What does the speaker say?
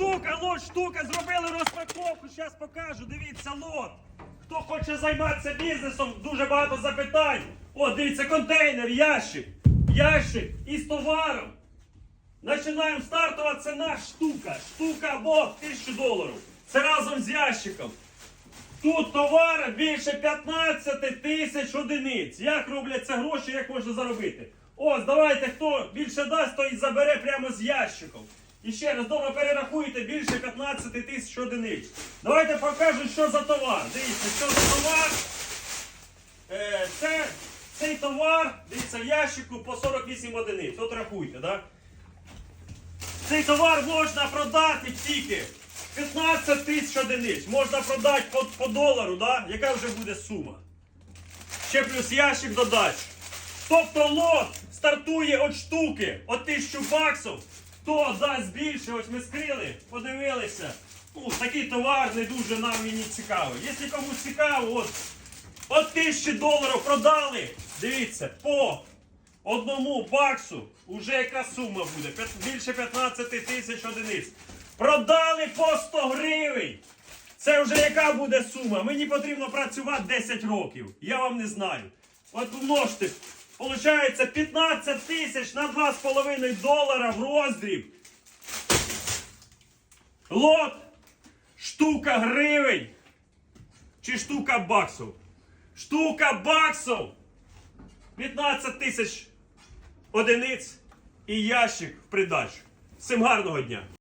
штука, лот, штука, зробили розпаковку, зараз покажу. Дивіться, лот. Хто хоче займатися бізнесом, дуже багато запитань. О, дивіться, контейнер, ящик. Ящик із товаром. Починаємо стартова ціна штука. Штука або 1000 доларів. Це разом з ящиком. Тут товар більше 15 тисяч одиниць. Як робляться гроші, як можна заробити? Ось, давайте, хто більше дасть, той забере прямо з ящиком. І ще раз, добре перерахуйте більше 15 тисяч одиниць. Давайте покажу, що за товар. Дивіться, що за товар. Е, це, цей товар, дивіться, ящику по 48 одиниць. От рахуйте? Да? Цей товар можна продати тільки 15 тисяч одиниць. Можна продати по, по долару, да? яка вже буде сума. Ще плюс ящик додачі. Тобто лот стартує від штуки, от 1000 баксів. Хто дасть більше, ось ми скрили, подивилися. Ну, такий товар не дуже нам мені цікавий. Якщо комусь цікаво, от, от 1000 доларів продали. Дивіться, по одному баксу уже яка сума буде? Більше 15 тисяч одиниць. Продали по 100 гривень. Це вже яка буде сума? Мені потрібно працювати 10 років. Я вам не знаю. От умножте. Получається 15 тисяч на 2,5 долара в роздріб. Лот. Штука гривень. Чи штука баксів? Штука баксів. 15 тисяч одиниць і ящик в придачу. Всім гарного дня!